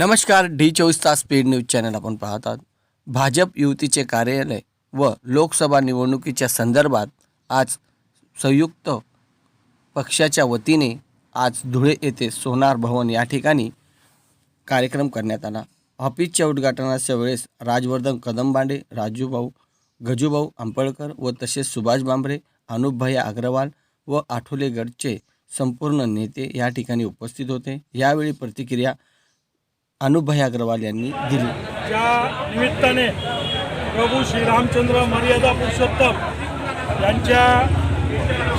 नमस्कार डी चोवीस तास स्पीड न्यूज चॅनल आपण पाहतात. भाजप युतीचे कार्यालय व लोकसभा निवडणुकीच्या संदर्भात आज संयुक्त पक्षाच्या वतीने आज धुळे येथे सोनार भवन या ठिकाणी कार्यक्रम करण्यात आला. ऑफिसच्या उद्घाटनाच्या वेळेस राजवर्धन कदमबांडे राजूभाऊ गजूभाऊ आंबळकर व तसेच सुभाष बांबरे अनुपभाई अग्रवाल व आठोलेगडचे संपूर्ण नेते या ठिकाणी उपस्थित होते. यावेळी प्रतिक्रिया अनुभय अग्रवाल यांनी दिली. ज्या निमित्ताने प्रभू श्रीरामचंद्र मर्यादा पुरुषोत्तम यांच्या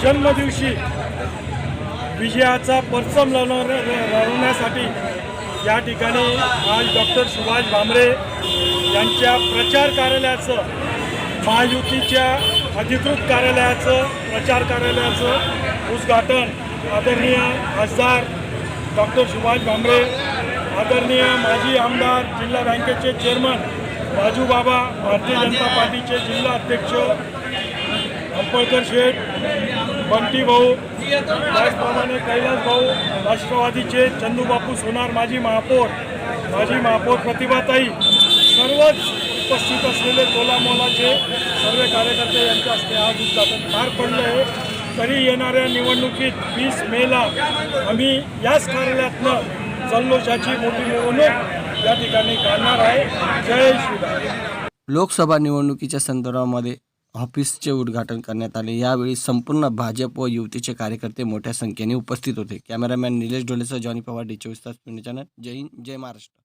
जन्मदिवशी विजयाचा परचम लढवण्या- लढवण्यासाठी या ठिकाणी आज डॉक्टर सुभाष भामरे यांच्या प्रचार कार्यालयाचं महायुतीच्या अधिकृत कार्यालयाचं प्रचार कार्यालयाचं उद्घाटन आदरणीय खासदार डॉक्टर सुभाष भामरे आदरणीय माजी आमदार जिल्हा बँकेचे चेअरमन बाजूबाबा भारतीय जनता पार्टीचे जिल्हा अध्यक्ष अंपळकर शेठ बंटी भाऊ त्याचप्रमाणे कैलास भाऊ राष्ट्रवादीचे चंदूबापू सोनार माजी महापौर माजी महापौर प्रतिभाताई सर्वच उपस्थित असलेले तोलामोलाचे सर्व कार्यकर्ते यांच्या हस्ते आज उद्घाटन पार पडलं आहे. तरी येणाऱ्या निवडणुकीत वीस मेला आम्ही याच कार्यालयातनं जल्लोषाची मोठी निवडणूक या ठिकाणी काढणार आहे. जय श्रीराम. लोकसभा निवडणुकीच्या संदर्भामध्ये ऑफिसचे उद्घाटन करण्यात आले. यावेळी संपूर्ण भाजप व युतीचे कार्यकर्ते मोठ्या संख्येने उपस्थित होते. कॅमेरामॅन निलेश डोलेसह जॉनी पवार डी चोवीस तास पुणे चॅनल जय हिंद जय महाराष्ट्र.